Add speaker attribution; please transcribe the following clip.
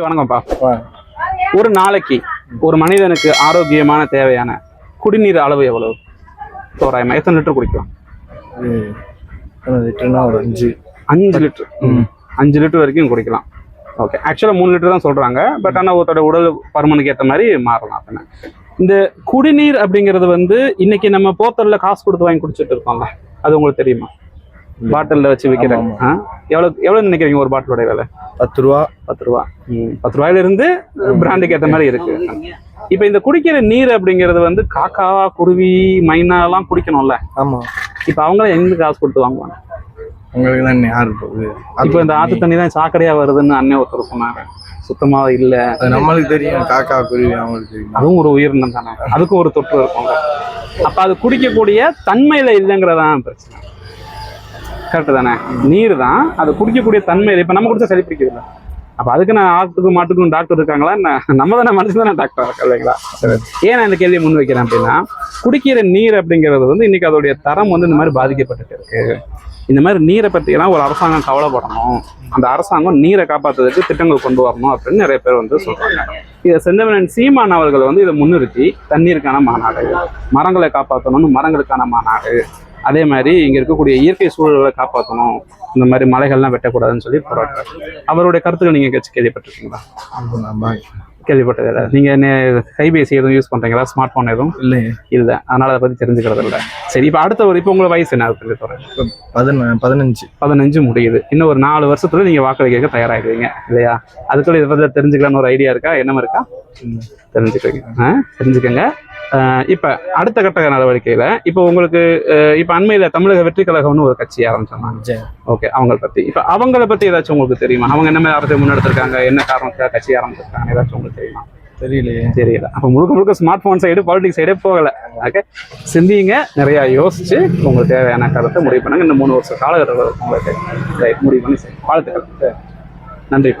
Speaker 1: வணக்கம்ப்பா. ஒரு நாளைக்கு ஒரு மனிதனுக்கு ஆரோக்கியமான தேவையான குடிநீர் அளவு எவ்வளவு? தோராயமா. எத்தனை லிட்டர் குடிக்கலாம்?
Speaker 2: லிட்டர்னா ஒரு அஞ்சு.
Speaker 1: அஞ்சு லிட்டர். அஞ்சு லிட்டர் வரைக்கும் குடிக்கலாம். ஓகே. ஆக்சுவலாக மூணு லிட்டர் தான் சொல்றாங்க. பட் ஆனால் ஒருத்தரோட உடல் பருமனுக்கு ஏற்ற மாதிரி மாறலாம் அப்படின்னா இந்த குடிநீர் அப்படிங்கிறது வந்து இன்னைக்கு நம்ம போத்தல்ல காசு கொடுத்து வாங்கி குடிச்சிட்டு இருக்கோம்ல. அது உங்களுக்கு தெரியுமா? பாட்டிலில் வச்சு விற்கிறாங்க
Speaker 2: ஆமா,
Speaker 1: எவ்வளோ எவ்வளோ நினைக்கிறீங்க ஒரு பாட்டிலோட விலை?
Speaker 2: பத்து ரூபா.
Speaker 1: பத்து ரூபா. பத்து ரூபாயில இருந்து பிராண்டுக்கு ஏற்ற மாதிரி இருக்கு. இப்போ இந்த குடிக்கிற நீர் அப்படிங்கிறது வந்து காக்கா குருவி மைனா எல்லாம் குடிக்கணும்ல.
Speaker 2: ஆமா.
Speaker 1: இப்போ அவங்கள எங்க காசு கொடுத்து வாங்குவாங்க?
Speaker 2: உங்களுக்கு தான் யார்
Speaker 1: இப்போ இந்த ஆத்து தண்ணி தான் சாக்கடையா வருதுன்னு அண்ணன் ஒருத்தர் சொன்னாங்க சுத்தமா இல்ல.
Speaker 2: அது நம்மளுக்கு தெரியும். காக்கா குருவி அவங்களுக்கு தெரியும்.
Speaker 1: அதுவும் ஒரு உயிரினம் தானே. அதுக்கும் ஒரு தொற்று இருக்கும்ல அப்ப அது குடிக்கக்கூடிய தன்மையில இல்லைங்கிறதான் பிரச்சனை. கரெக்டு தானே? நீர் தான் அது குடிக்கக்கூடிய தன்மை இப்போ நம்ம குடிச்சா சளி பிடிக்குதுல்ல. அப்போ அதுக்கு நான் ஆட்டுக்கும் மாட்டுக்கும் டாக்டர் இருக்காங்களா? என்ன? நம்ம தானே மனுஷன் தானே டாக்டர் இருக்கா இல்லைங்களா? ஏன் நான் இந்த கேள்வியை முன் வைக்கிறேன் அப்படின்னா குடிக்கிற நீர் அப்படிங்கிறது வந்து இன்னைக்கு அதோடைய தரம் வந்து இந்த மாதிரி பாதிக்கப்பட்டுட்டு இருக்கு. இந்த மாதிரி நீரை பற்றியெல்லாம் ஒரு அரசாங்கம் கவலைப்படணும். அந்த அரசாங்கம் நீரை காப்பாற்றுறதுக்கு திட்டங்கள் கொண்டு வரணும் அப்படின்னு நிறைய பேர் வந்து சொல்கிறாங்க இதை செந்தமிழன் சீமான் அவர்கள் வந்து இதை முன்னிறுத்தி தண்ணீருக்கான மாநாடு மரங்களை காப்பாற்றணும்னு மரங்களுக்கான மாநாடு அதே மாதிரி இங்க இருக்கக்கூடிய இயற்கை சூழல்களை காப்பாற்றணும் இந்த மாதிரி மலைகள்லாம் வெட்டக்கூடாதுன்னு சொல்லி போராடுறாரு. அவருடைய கருத்துக்கள் நீங்க எங்கேயாச்சும் கேள்விப்பட்டிருக்கீங்களா? கேள்விப்பட்டது இல்லை. நீங்க நே- கைபேசி எதுவும் யூஸ் பண்றீங்களா? ஸ்மார்ட் போன் எதுவும்?
Speaker 2: இல்லையே
Speaker 1: இல்லை. அதனால அதை பத்தி தெரிஞ்சுக்கிறது இல்லை. சரி இப்போ அடுத்த ஒரு இப்போ உங்களை வயசு என்ன?
Speaker 2: பதின பதினஞ்சு.
Speaker 1: பதினஞ்சு முடியுது. இன்னும் ஒரு நாலு வருஷத்துல நீங்க வாக்களிக்க தயாராகிடுவீங்க இல்லையா? அதுக்குள்ள இதை பத்தி தெரிஞ்சுக்கலாம்னு ஒரு ஐடியா இருக்கா? என்னமா இருக்கா? தெரிஞ்சுக்கோங்க. ஆ, தெரிஞ்சுக்கங்க. இப்ப அடுத்த கட்ட நடவடிக்கையில இப்போ உங்களுக்கு இப்ப அண்மையில தமிழக வெற்றி கழகம்னு ஒரு கட்சி ஆரம்பிச்சாங்க. ஓகே அவங்கள பத்தி. இப்ப அவங்கள பத்தி ஏதாச்சும் உங்களுக்கு தெரியுமா? அவங்க என்ன மாதிரி அரசியல் முன்னெடுத்திருக்காங்க? என்ன காரணத்துக்காக கட்சி ஆரம்பிச்சிருக்காங்க? ஏதாச்சும் உங்களுக்கு தெரியுமா?
Speaker 2: தெரியலையே.
Speaker 1: தெரியல. அப்ப முழுக்க முழுக்க ஸ்மார்ட் போன் சைடு பாலிடிக்ஸ் சைடே போகல. ஓகே. சிந்திங்க நிறைய யோசிச்சு உங்களுக்கு தேவையான கருத்தை முடிவு பண்ணுங்க. இந்த மூணு வருஷம் காலகட்டத்தில் உங்களுக்கு முடிவு பண்ணி. வாழ்த்துக்கள். நன்றி.